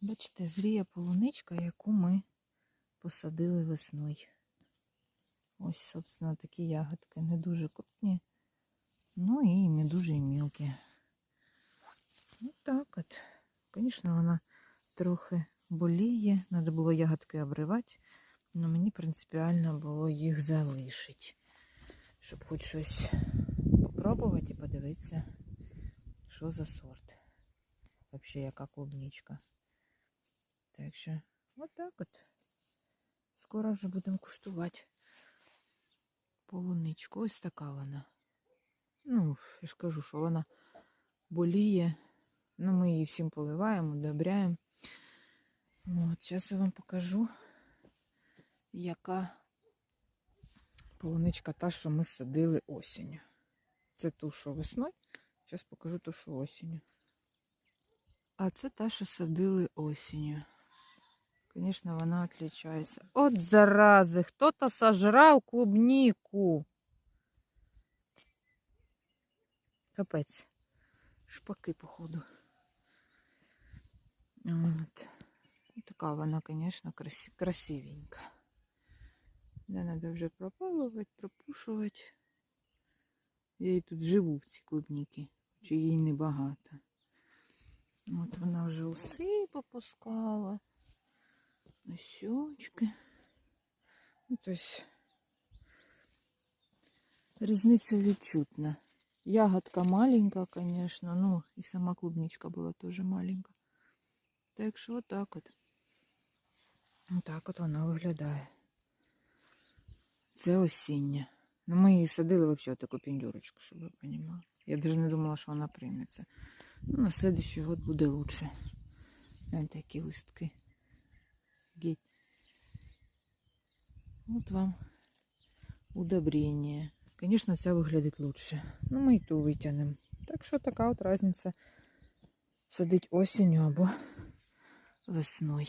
Бачите, зріє полуничка, яку ми посадили весною. Ось, собственно, такі ягодки. Не дуже крупні, ну і не дуже мілкі. Ось так от. Звісно, вона трохи боліє. Треба було ягодки обривати, але мені принципіально було їх залишити, щоб хоч щось попробувати і подивитися, що за сорт. Взагалі, яка клубничка. Так що, от от. Скоро вже будемо куштувати полуничку. Ось така вона. Ну, я ж кажу, що вона боліє. Ну, ми її всім поливаємо, удобряємо. От, зараз я вам покажу, яка полуничка та, що ми садили осінню. Це ту, що весною. Зараз покажу ту, що осінню. А це та, що садили осінню. Звісно, вона відрізняється. От зарази, хто-то сожрав клубнику. Капець. Шпаки, походу. От. Ну, Така вона, звісно, красив... красивенька. Да, треба вже пропалувати, пропушувати. Я і тут живу в цій клубніки, чи їй небагато. От вона вже уси попускала. Щочки. Ну, тобто різниця відчутна. Ягодка маленька, конечно, ну і сама клубничка була теж маленька. Так що отак от. Отак от вона виглядає. Це осіння. Ну, ми її садили взагалі таку піндюрочку, щоб ви розуміли. Я навіть не думала, що вона прийметься. Ну, на следующий год буде лучше. Гляньте, які листки. Геть. Вот вам удобрение. Конечно, ця виглядить лучше. Ну, ми і ту витягнемо. Так що така от різниця садить осінню або весною.